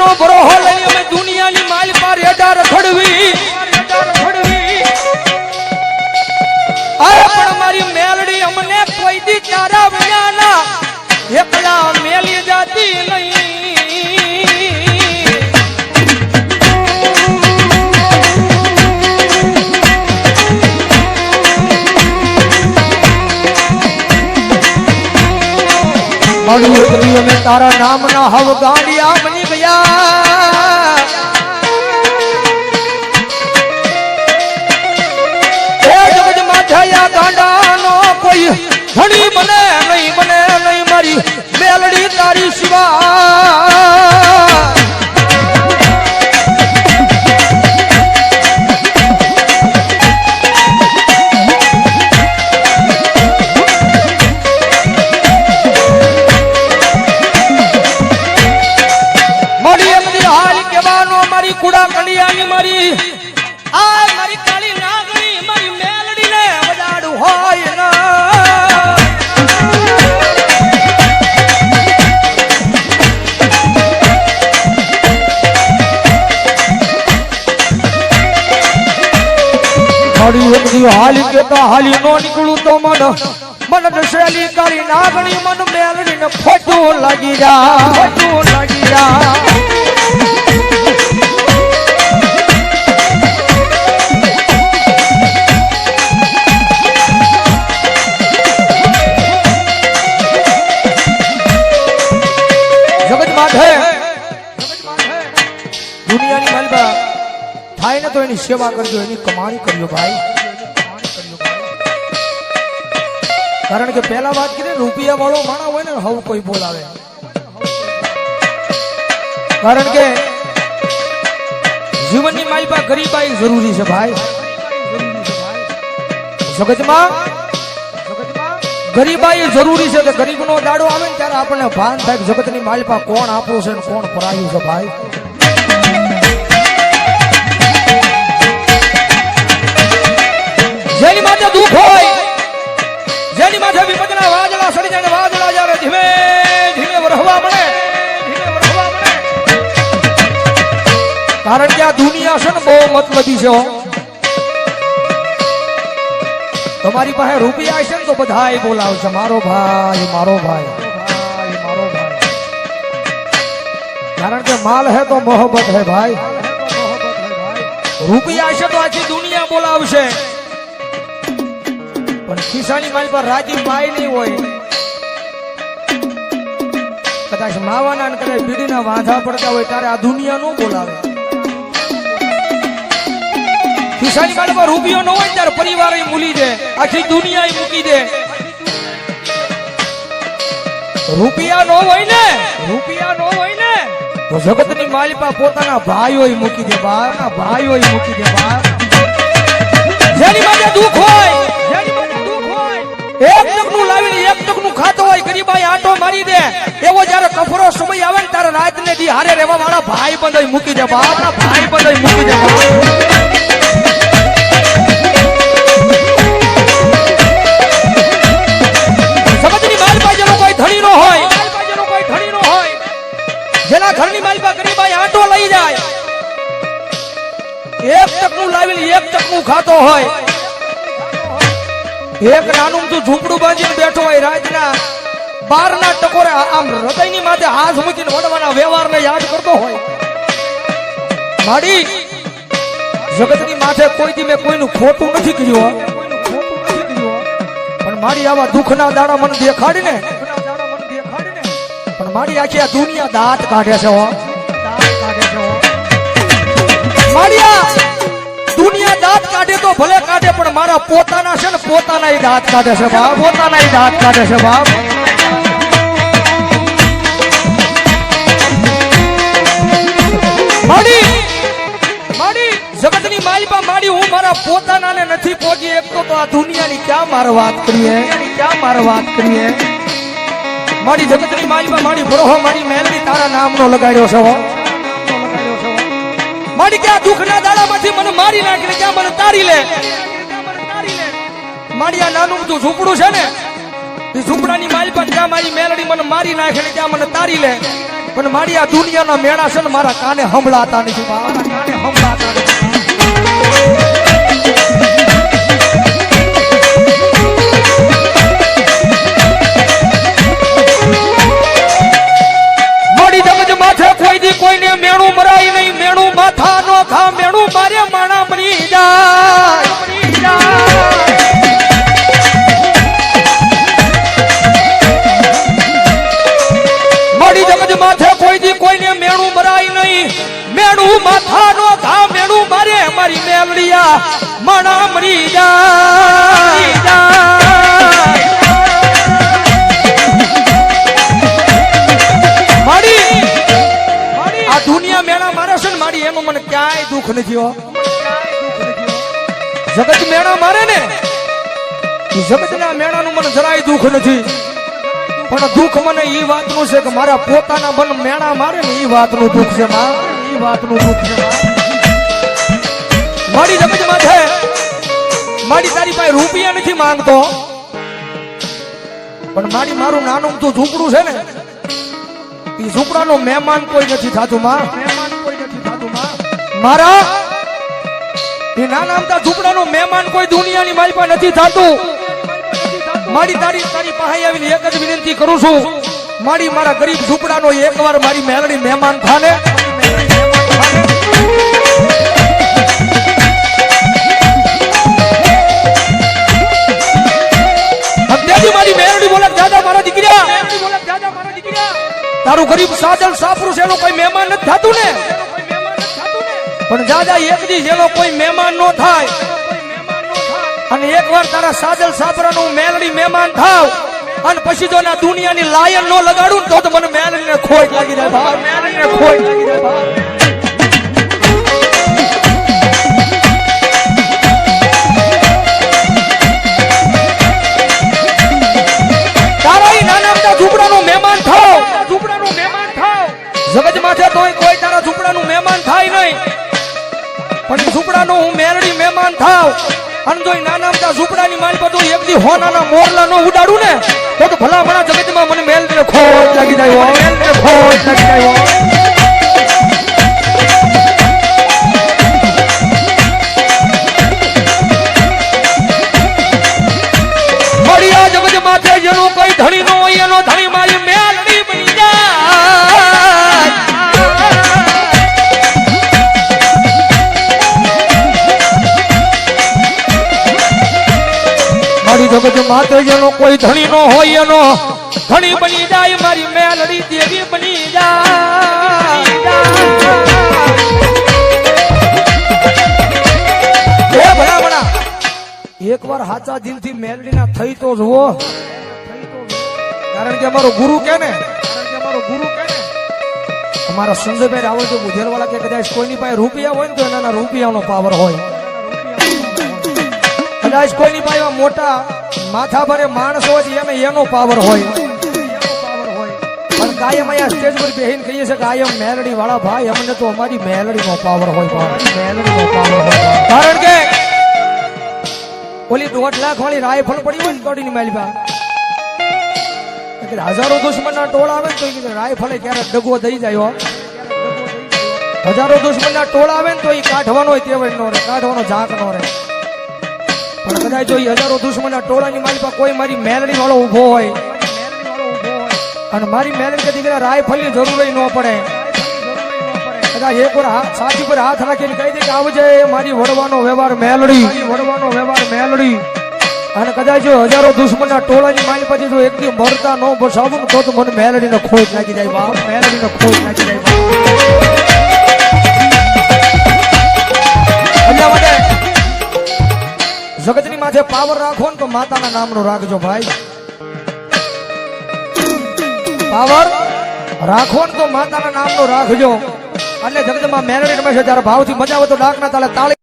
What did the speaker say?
નો બરોહો લઈ અમે દુનિયાની માલ પર રેડા રખડવી. અરે પણ મારી મેલડી અમને કોઈ દી તારા વિનાના. એકલા મેલી જાતી નહીં. મારી એકલી અમે તારા નામના હવ ગાંડિયા બની ગયા. એ જગત માથાયા ગાંડાનો કોઈ ધણી બને નહીં બને નહીં મારી મેલડી તારી સિવા. એમની હાલી કેતા હાલી નો નીકળું તો મન. મન દશેલી કરી નાગણી મન મેલડીને ખોટું લાગી જા ફોટો લાગી જા દુનિયાની માલબા. થાય ને તો એની સેવા કરજો, એની કમાણી કરજો ભાઈ. કારણ કે પહેલા વાત કરી રૂપિયા વાળો માણા હોય ને, હવ કોઈ બોલાવે. કારણ કે જીવનની માલબા ગરીબાઈ જરૂરી છે ભાઈ. જગતમાં ગરીબાઈ જરૂરી છે કે ગરીબનો દાડો આવે ને ત્યારે આપણને ભાન થાય કે જગતની માલપા કોણ આપણું છે ને કોણ પરાયું છે ભાઈ. જેની માટે દુઃખ હોય માથે વિપદના વાદળા સડી જાય ને વાદળા જ્યારે ધીમે ધીમે વરહવા મળે કારણ કે આ દુનિયા છે ને બહુ મતલબી છે તમારી પાસે રૂપિયા છે ને તો બધાય બોલાવશે મારો ભાઈ મારો ભાઈ, મારો ભાઈ. કારણ કે માલ હે તો મોહબત હે ભાઈ. રૂપિયા છે તો આખી દુનિયા બોલાવશે. પણ ખિસ્સાની મારી પર રાજી પાય નહીં હોય. કદાચ માવાના અને કદાચ બીડીના વાંધા પડતા હોય ત્યારે આ દુનિયા નો બોલાવે. ખિસ્સાની મારી પર રૂપિયો ન હોય ત્યારે પરિવાર મૂલી દે. આખી દુનિયા મૂકી દે. રૂપિયા નો હોય ને, રૂપિયા નો હોય ને, તો જગતની માલિપા પોતાના ભાઈઓ મૂકી દે બા ભાઈઓ મૂકી દે બા દુઃખ હોય, જેની એક ટકનું લાવીને એક ટકનું ખાતો હોય, ગરીબાઈ આંટો મારી દે. એવો જ્યારે કફરો સમય આવે ને ત્યારે રાત ને દી હારે રહેવા વાળા ભાઈ બંધ મૂકી દે બા ભાઈ બંધ મૂકી દે જેનો ઘરની માલપા ગરીબાઈ આંટો લઈ જાય. એક ટકનું લાવી એક ટકનું ખાતો હોય. એક નાનું તું ઝૂંપડું બાંધીને બેઠો હોય રાજના બારના ટકોરે આમ હૃદયની માથે હાથ મૂકીને વડવાના વ્યવહારને યાદ કરતો હોય. માડી, જગતની માથે કોઈ દી મેં કોઈનું ખોટું નથી કર્યું પણ મારી આવા દુઃખના દાડા મને દેખાડી ને પણ મારી આખી આ દુનિયા દાંત કાઢે છે, હો. મારી આ દુનિયા દાંત કાઢે તો ભલે કાઢે, પણ મારા પોતાના છે ને પોતાના દાંત કાઢે છે બાપ. પોતાના દાંત કાઢે છે બાપ. માડી માડી, જગતની માલિપા માડી, હું મારા પોતાનાને નથી પહોંચી એક તો આ દુનિયાની ક્યાં મારે વાત કરીએ? ક્યાં મારે વાત કરીએ? મારી જગતની માલિપા મારી બરોહો મારી મહેલની તારા નામનો લગાડ્યો છે મારી ક્યાં દુઃખના દાડામાંથી મને મારી નાખે ને ક્યાં મને તારી લે. મારી નાનું બધું ઝૂંપડું છે ને, એ ઝૂંપડાની પણ ત્યાં મારી મેલડી મને મારી નાખે ને ત્યાં મને તારી લે. પણ આ દુનિયાના મેળા છે ને, મારા કાને સંભળાતા નથી મારા કાને સંભળાતા નથી. માથા મેળું મારે માણા બની જાય. મારી જગત માથે કોઈ દી કોઈને મેણું મરાય નહીં. મેણું માથા નો ઘા, મેણું મારે મારી મેલડિયા માણા મરી જાય. દુઃખ જીવો? જગત મેળા મારે ને. જગતના મેળાનું મને જરાય દુઃખ નથી. પણ દુઃખ મને ઈ વાતનું છે કે મારા પોતાના મન મેળા મારે ને ઈ વાતનું દુઃખ છે, માં. ઈ વાતનું દુઃખ છે. મારી જગત માથે મારી તારી પાસે રૂપિયા નથી માંગતો. પણ મારી મારું નાનું તો ઝૂંપડું છે ને, ઈ ઝૂંપડાનો મહેમાન કોઈ નથી થતું, માં. મારા નાના અમથા નું મહેમાન કોઈ દુનિયાની મારી પાસે નથી થતું. મારી તારી તારી પાસે આવીને એક જ વિનંતી કરું છું. મારી મારા ગરીબ ઝૂંપડાનો એકવાર મારી મેલડી મહેમાન થાને. દાદા એક કોઈ મહેમાન નો થાય. અને એકવાર તારા સાજલ સાપરાનું મેલડી મહેમાન થાવ, અને પછી જો ના દુનિયાની લાયન નો લગાડું ને તો મને મેલડીને ખોટ લાગી જાય ભાઈ. મેલડીને ખોટ લાગી જાય ઝૂંપડાનો હું મેરડી મહેમાન થાવ. અને જો નાના મોટા ઝૂંપડાની માલ બધું એક દી હોનાના મોરલા નો ઉડાડું ને, તો ભલા ભલા જગતમાં મને મેલડીને ખોટ લાગી જાય મેલ રે ખોટ જગત માત્ર જેનો કોઈ ધણી નો હોય એનો. ધણી બની જાય, મારી મેલડી દેવી બની જાય. એક વાર ભલા. એકવાર હાચા મેલડી ના થઈ તો જુઓ. કારણ કે અમારો ગુરુ કે ને? અમારો ગુરુ કે અમારા સંજયભાઈ રાવળ તો બુધેરવાળા કે કદાચ કોઈની પાસે રૂપિયા હોય ને તો એના રૂપિયાનો પાવર હોય. કદાચ કોઈની પાસે મોટા માથા ભરે માણસો જ એમ, એનો પાવર હોય. પણ કાયમ અહીંયા સ્ટેજ પર બેહીને કહીએ છીએ કે કાયમ મેલડી વાળા ભાઈ, અમને તો અમારી હોય મેલડીનો પાવર હોય. કારણ કે ઓલી દોઢ લાખ વાળી રાયફળ પડી હોય ને કોડીની માલી પાસે એટલે હજારો દુશ્મનના ટોળા આવે ને તો એ રાયફળે ક્યારેક ડગો થઈ જાય હજારો દુશ્મનના ટોળા આવે ને તો એ કાઢવાનો હોય તેવડ નો રે કાઢવાનો ઝાંક નો રે પણ કદાચ જો હજારો દુશ્મનના ટોળાની મારી પાસે કોઈ મારી મેલડી વાળો ઊભો હોય. અને મારી મેલડી કે દીકરા રાયફળની જરૂર ન પડે. કદાચ એક વાર હાથ સાચી પર હાથ રાખીને કહી દે કે આવજે મારી વડવાનો વ્યવહાર મેલડી વડવાનો વ્યવહાર મેલડી અને કદાચ જો હજારો દુશ્મનના ટોળાની મારી પછી જો એક દી મરતા ન બસાવું તો તો મને મેલડીને ખોજ નાખી જાય બાપ મેલડીને ખોજ નાખી જાય બાપ. જગતની માથે પાવર રાખો ને તો માતાના નામનો રાખજો ભાઈ. પાવર રાખો ને તો માતાના નામનો રાખજો. અને જગતમાં મેલડી રમે છે ત્યારે ભાવથી મજા આવે તો ડાકના તાલે તાળી